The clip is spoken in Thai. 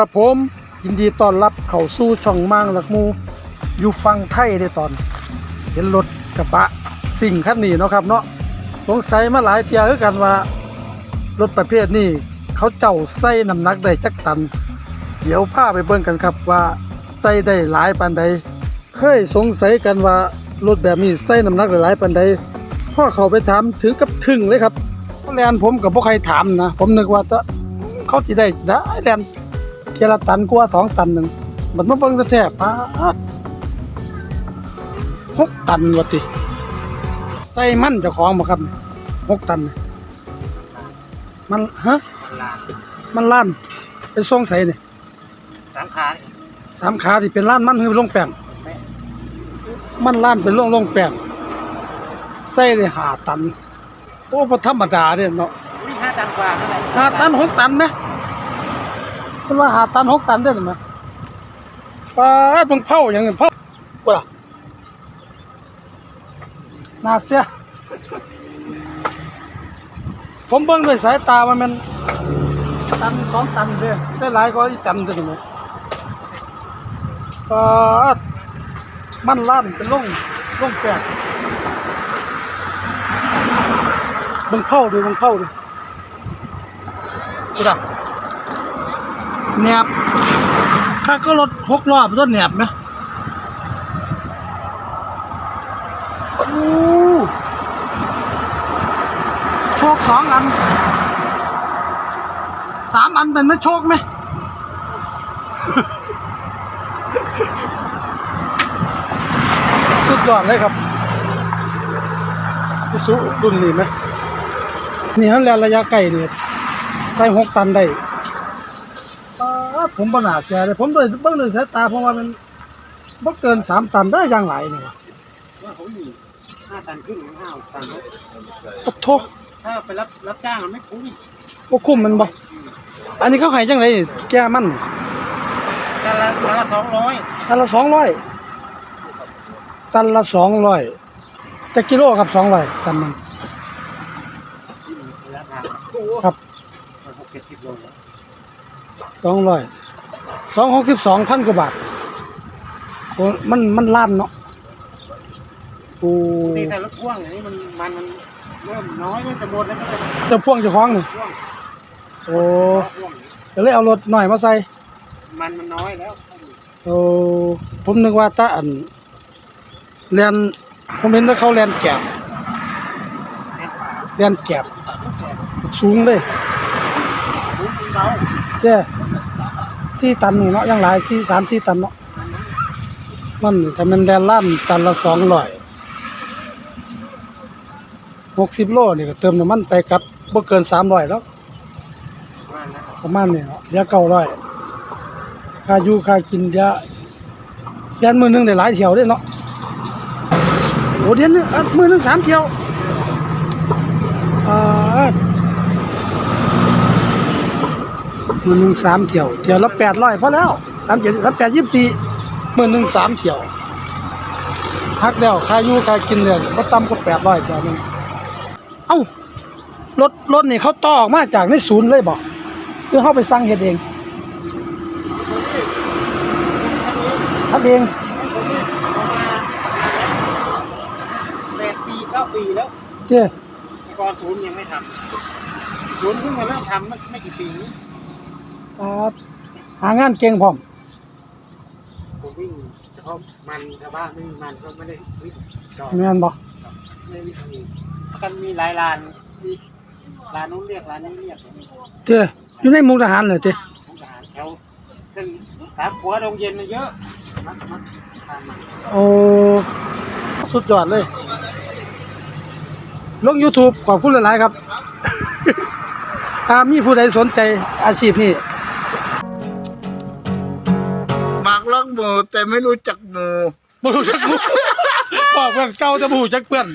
ครับผมยินดีต้อนรับเข้าสู่ช่องมังหลักมูอยู่ฟังไทยได้ตอน เห็นรถกระบะสิ่งคันนี้เนาะครับเนาะสงสัยมาหลายเที่ยคือกันว่ารถประเภทนี้เขาเจ้าใส่น้ำหนักได้จักตัน เดี๋ยวพาไปเบิ่งกันครับว่าใส่ได้หลายปานใดเคยสงสัยกันว่ารถแบบนี้ใส่น้ำหนักได้หลายปานใดพ่อเขาไปถามถึงกับถึงเลยครับแลนผมกับพวกใครถามนะ ผมนึกว่าจะเขาสิได้ได้แลน เทยละตันกว่าสองตันหนึ่งมันมาเบิ่งแท้ๆป้าดหกตันวะติใส่มันเจ้าของบ่ครับหกตันน่ะมันฮะลานมันล้านเป็นทรงใสนี่สามขาเนี่ยสามขาที่เป็นล้านมันคือลงแป้งแม่มันล้านเป็นลงลงแป้งใส่ได้หาตันโอ้บ่ธรรมดาเด้เนาะมีห้าตันกว่านั่นแหละหาตันหกตันไหม เพิ่นว่าหาตันหกตันได้หรือไหมปลาดเบิ่งเผาอย่างเงี้ยเผาบ่ล่ะน่าเสียผมเบิ่งด้วยสายตาว่ามันตันสองตันเด้อได้หลายกว่าอีตันเด้อไหมปลาดมันล้านเป็นลงลงแปลกเบิ่งเผาดูเบิ่งเผาดูกูดัก แหนบข้าก็รถหกรอบรถแหนบไหมโอ้โชคสองอันสามอันเป็นไม่โชคไหมสุดยอดเลยครับพิสุรุ่นนี้ไหมนี่ฮะแล้วระยะไกลนี่ยใส่หกตันได้ ผมบ่น่าเชื่อเลยผมโดยเบิ่งด้วยสายตาเพราะว่ามันบ่เกินสามตันได้อย่างไรนี่ว่าเขาอยู่ห้าตันครึ่งถึงห้าตันนะโอ้โทถ้าไปรับรับจ้างมันไม่คุ้มบ่คุ้มมันบ่ อันนี้เขาให้จังไดแก้มันนี่ตันละตันละสองร้อยตันละสองร้อยตันละสองร้อยจะกิโลครับสองร้อยตันมันระยะทางครับ หกเจ็ดสิบโลแล้ว สองร้อยสองหกสิบสองพันกว่าบาทโอ้มันมันล้านเนาะโอ้นี่ถ้ารถพ่วงอย่างนี้มันมันมันเริ่มน้อยเริ่มจะหมดแล้วก็จะเจะพ่วงเจ้าของนี่พ่วงโอ้พ่วงก็เลยเอารถหน่อยมาใส่ มันมันน้อยแล้วโอ้ผมนึกว่าตาอันเรียนผมเห็นว่าเขาเรียนแกบแค่ฝาเรียนแกบสูงเลยคุ้มเบา จ้สี่ตันนี่เนาะยังหลายสี่สามสี่ตันเนาะมันถ้ามันแดนล้านตันละสองร้อยหกสิบโลนี่ก็เติมน้ำมันไปกลับบ่เกินสามร้อยแล้วประมาณนี้เนาะเดี๋ยวเก้าร้อยค่าอยู่ค่ากินเดี๋ยวเดือนมือนึงได้หลายเที่ยวด้เนาะโอ้เดือนนึงมือนึงสามเที่ยวอ่า มือหนึงสามเที่ยวเที่ยวละแปดร้อยพอแล้วสามเที่ยวสามแปดยี่สิบสี่มือหนึงสามเที่ยวพักแล้วค่าอยู่ค่ากินเนี่ยก็ต่ำกว่าแปดร้อยเที่ยวหนึงเอ้ารถรถนี่เขาต่อออกมาจากในศูนย์เลยบอกหรือเขาไปสั่งเฮ็ดเองทำเองแปดปีเก้าปีแล้วเจ้แต่ก่อนศูนย์ยังไม่ทำศูนย์เพิ่งมาเริ่มทำไม่ไม่กี่ปีนี้ ครับหางานเก่งพร้อมผมวิ่งเฉพาะมันชาวบ้านไม่มีมันก็ไม่ได้วิ่งจอดแม่นบ่ไม่ได้วิ่งมีกันมีหลายร้านมีร้านนู้นเรียกร้านนี้เรียกเจ้อยู่ในมุกทหารเลยเจ้ของทหารแถวเส้นสามขัวดงเย็นน่ะเยอะมักมักทานมันโอ้สุดยอดเลย ลง YouTube ขอบคุณหลาย ๆ ครับ ถ้ามีผู้ใดสนใจอาชีพนี้ รักหมูแต่ไม่รู้จักหมู บ่รู้จักหมู่ บอกเพื่อนเก่าแต่บ่รู้จักเพื่อน